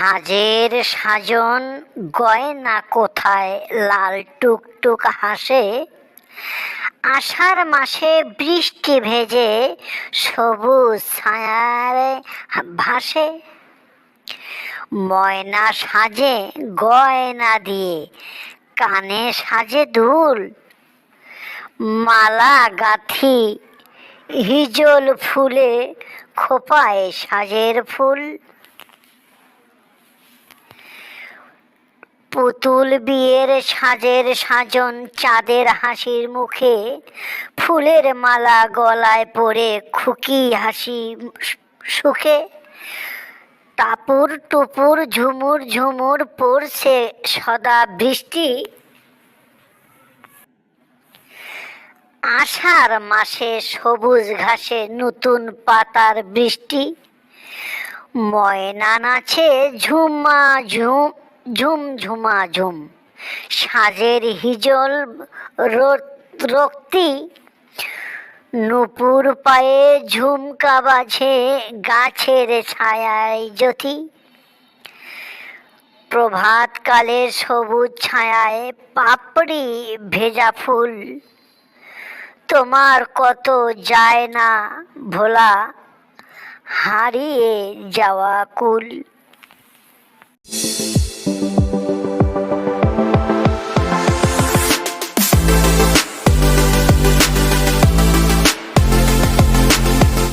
সাজের সাজন গয়না কোথায়? লাল টুকটুক হাসে। আষাঢ় মাসে বৃষ্টি ভেজে সবুজ ছায়ায় ভাসে। ময়না সাজে গয়না দিয়ে, কানে সাজে দুল। মালা গাথি, হিজল ফুলে খোপায় সাজের ফুল। পুতুল বিয়ের সাজের সাজন, চাঁদের হাসির মুখে ফুলের মালা গলায় পরে খুকি হাসি সুখে। টাপুর টুপুর ঝুমুর ঝুমুর পড়ছে সদা বৃষ্টি। আষাঢ় মাসে সবুজ ঘাসে নতুন পাতার বৃষ্টি। ময়না নাচে ঝুমা ঝুম ঝুম ঝুমা সাজের হিজল রক্তি। নুপুর পায়ে ঝুমকা বাজে গাছের ছায়ায় জ্যোতি। প্রভাতকালের সবুজ ছায়ায় পাপড়ি ভেজা ফুল। তোমার কত যায় না ভোলা, হারিয়ে যাওয়া কুল।